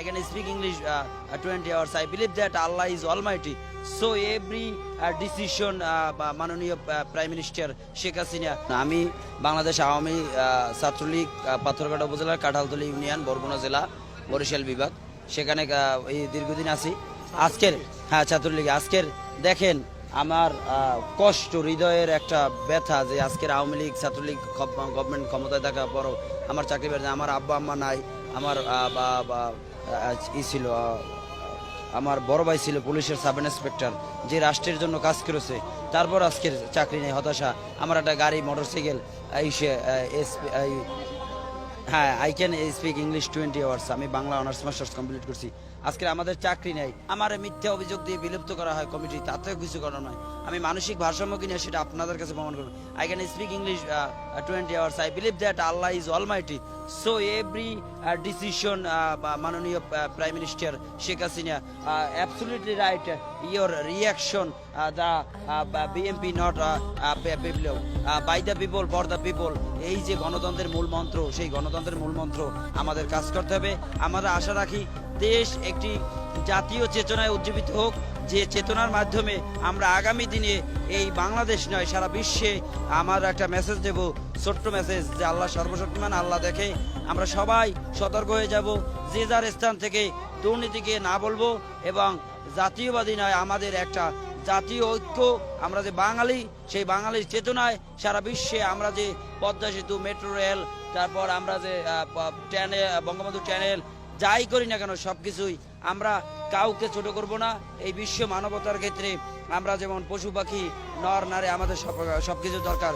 I can speak English uh, uh, 20 hours. I believe that Allah is Almighty. So every uh, decision uh, বা- মাননীয় prime minister Sheikh Hasina আমি বাংলাদেশ আওয়ামী আহ, ছাত্রলীগ আহ, পাথরঘাটা উপজেলার Kathaltali union Barguna জেলা বরিশাল বিভাগ সেখানে এই দীর্ঘদিন আছি আজকের হ্যাঁ ছাত্রলীগ আজকের দেখেন আমার কষ্ট হৃদয়ের একটা ব্যথা যে আজকের আওয়ামী লীগ ছাত্রলীগ গভর্নমেন্ট ক্ষমতায় থাকা পরও আমার চাকরি আমার আব্বা আম্মা নাই আমার ই ছিল আমার বড় ভাই ছিল পুলিশের সাব ইন্সপেক্টর, যে রাষ্ট্রের জন্য কাজ করেছে। তারপর আজকের চাকরি নেই, হতাশা। আমার একটা গাড়ি, মোটরসাইকেল এসে হ্যাঁ I can speak English twenty hours আমি বাংলা অনার্স মাস্টার্স কমপ্লিট করছি। আজকে আমাদের চাকরি নেই। আমার মিথ্যা অভিযোগ দিয়ে বিলুপ্ত করা হয় কমিটি, তাতেও কিছু করার নয় আমি মানসিক ভারসাম্য কিনে সেটা আপনাদের কাছে প্রমাণ করব। I can speak English twenty hours I believe that Allah is all almighty so every decision মাননীয় prime minister Sheikh Hasina absolutely right your reaction the BNP not by the people for the people এই যে গণতন্ত্রের মূল মন্ত্র, সেই গণতন্ত্রের মূল মন্ত্র আমাদের কাজ করতে হবে। আমরা আশা রাখি দেশ একটি জাতীয় চেতনায় উজ্জীবিত হোক যে চেতনার মাধ্যমে আমরা আগামী দিনে এই বাংলাদেশ নয়, সারা বিশ্বে আমার একটা মেসেজ দেব, ছোট্ট মেসেজ যে আল্লাহ সর্বশক্তিমান, আল্লাহ দেখে আমরা সবাই সতর্ক হয়ে যাব। যে যার স্থান থেকে দুর্নীতিকে না বলব এবং জাতীয়বাদী নয়, আমাদের একটা জাতীয় ঐক্য, আমরা যে বাঙালি, সেই বাঙালির চেতনায় সারা বিশ্বে আমরা যে পদ্মা সেতু মেট্রো রেল তারপর আমরা যে ট্যানে বঙ্গবন্ধু চ্যানেল যাই করি না কেন, সবকিছুই আমরা কাউকে ছোট করব না। এই বিশ্ব মানবতার ক্ষেত্রে আমরা যেমন পশু পাখি, নর, নারে, আমাদের সব দরকার।